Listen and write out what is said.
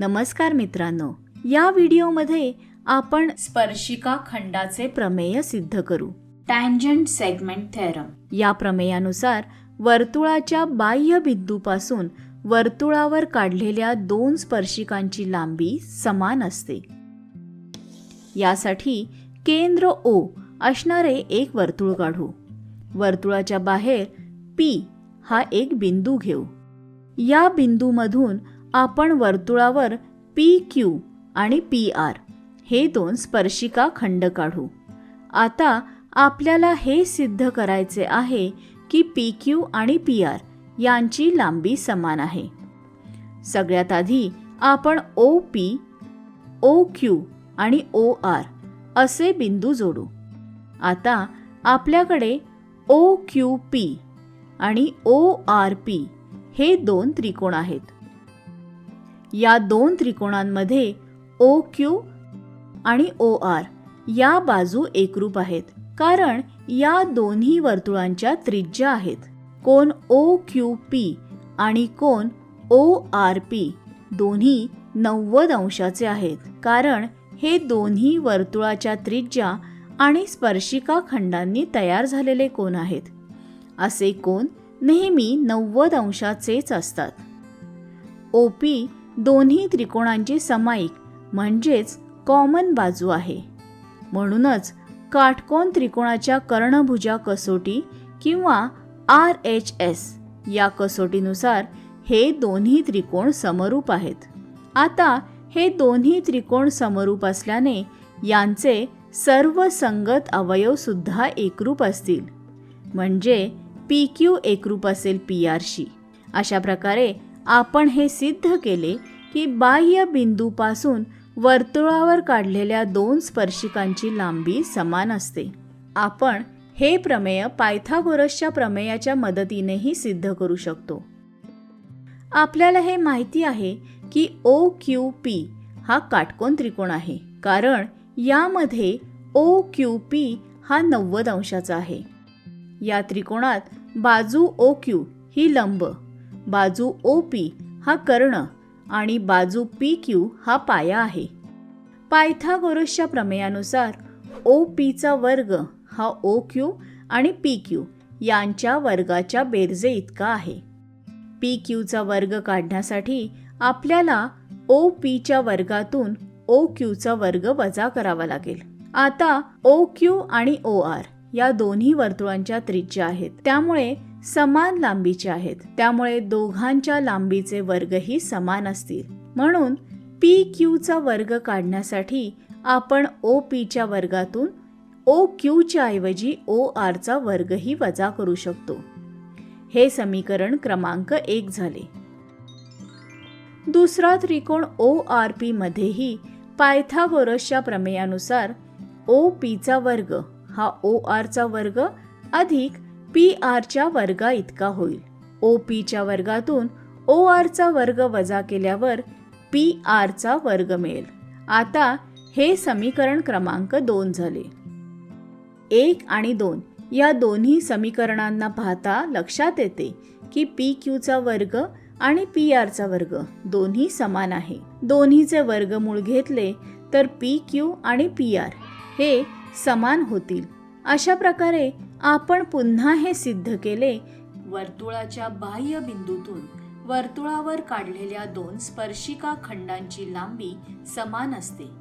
नमस्कार मित्रांनो या व्हिडिओमध्ये आपण स्पर्शिका खंडाचे प्रमेय सिद्ध करू. टँजंट सेगमेंट थेरम या प्रमेयानुसार वर्तुळाच्या बाह्य बिंदूपासून वर्तुळावर काढलेल्या दोन स्पर्शिकांची लांबी समान असते. यासाठी केंद्र ओ असणारे एक वर्तुळ काढू. वर्तुळाच्या बाहेर पी हा एक बिंदू घेऊ. या बिंदूमधून आपण वर्तुळावर पी क्यू आणि पी आर हे दोन स्पर्शिका खंड काढू. आता आपल्याला हे सिद्ध करायचे आहे की पी क्यू आणि पी आर यांची लांबी समान आहे. सगळ्यात आधी आपण ओ पी ओ क्यू आणि ओ आर असे बिंदू जोडू. आता आपल्याकडे ओ क्यू पी आणि ओ आर पी हे दोन त्रिकोण आहेत. या दोन त्रिकोणांमध्ये ओ क्यू आणि ओ आर या बाजू एकरूप आहेत. कारण या दोन्ही वर्तुळांच्या त्रिज्या आहेत. कोण ओ क्यू पी आणि कोण ओ आर पी दोन्ही नव्वद अंशाचे आहेत. कारण हे दोन्ही वर्तुळाच्या त्रिज्या आणि स्पर्शिका खंडांनी तयार झालेले कोण आहेत. असे कोण नेहमी नव्वद अंशाचेच असतात. ओपी दोन्ही त्रिकोणांची समाईक म्हणजेच कॉमन बाजू आहे. म्हणूनच काटकोन त्रिकोणाच्या कर्णभुजा कसोटी किंवा आर एच एस या कसोटीनुसार हे दोन्ही त्रिकोण समरूप आहेत. आता हे दोन्ही त्रिकोण समरूप असल्याने यांचे सर्व संगत अवयवसुद्धा एकरूप असतील. म्हणजे पी क्यू एकरूप असेल पी आरशी अशा प्रकारे आपण हे सिद्ध केले की बाह्य बिंदूपासून वर्तुळावर काढलेल्या दोन स्पर्शिकांची लांबी समान असते. आपण हे प्रमेय पायथागोरसच्या प्रमेयाच्या मदतीनेही सिद्ध करू शकतो. आपल्याला हे माहिती आहे की ओ क्यू पी हा काटकोन त्रिकोण आहे कारण यामध्ये ओ क्यू पी हा नव्वद अंशाचा आहे. या त्रिकोणात बाजू ओ क्यू ही लंब बाजू ओ पी हा कर्ण आणि बाजू पी क्यू हा पाया आहे. पायथागोरसच्या प्रमेयानुसार ओ पीचा वर्ग हा ओ क्यू आणि पी क्यू यांच्या वर्गाच्या बेरजे इतका आहे. पी क्यूचा वर्ग काढण्यासाठी आपल्याला ओ पीच्या वर्गातून ओ क्यूचा वर्ग वजा करावा लागेल. आता ओ क्यू आणि ओ आर या दोन्ही वर्तुळांच्या त्रिज्या आहेत. त्यामुळे समान लांबीचे आहेत. त्यामुळे दोघांच्या लांबीचे वर्गही समान असतील. म्हणून पी क्यूचा वर्ग काढण्यासाठी आपण ओ पीच्या वर्गातून ओ क्यूच्या ऐवजी ओ आरचा वर्गही वजा करू शकतो. हे समीकरण क्रमांक एक झाले. दुसरा त्रिकोण ओ आर पी मध्येही पायथागोरसच्या प्रमेयानुसार ओ पीचा वर्ग हा ओ आरचा वर्ग अधिक पी आरच्या वर्गा इतका होईल. ओ पीच्या वर्गातून ओ आरचा वर्ग वजा केल्यावर पी आरचा वर्ग मिळेल. आता हे समीकरण क्रमांक दोन झाले. एक आणि दोन या दोन्ही समीकरणांना पाहता लक्षात येते की पी क्यूचा वर्ग आणि पी आरचा वर्ग दोन्ही समान आहे. दोन्हीचे वर्गमूळ घेतले तर पी क्यू आणि पी आर हे समान होतील. अशा प्रकारे आपण पुन्हा हे सिद्ध केले. वर्तुळाच्या बाह्य बिंदूतून वर्तुळावर काढलेल्या दोन स्पर्शिका खंडांची लांबी समान असते.